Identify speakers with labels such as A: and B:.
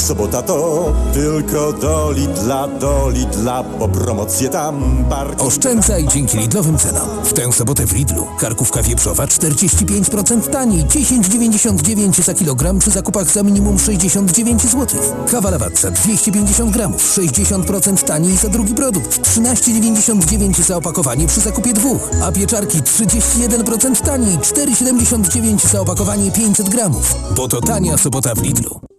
A: sobota to tylko do Lidla, do Lidla, bo promocje tam bardzo...
B: Oszczędzaj dzięki Lidlowym cenom. W tę sobotę w Lidlu. Karkówka wieprzowa 45% taniej, 10,99 za kilogram przy zakupach za minimum 69 zł. Kawa Lavazza 250 gramów, 60% taniej za drugi produkt, 13,99 za opakowanie przy zakupie dwóch. A pieczarki 31% taniej, 4,79 za opakowanie 500 gramów. Bo to tania sobota w Lidlu.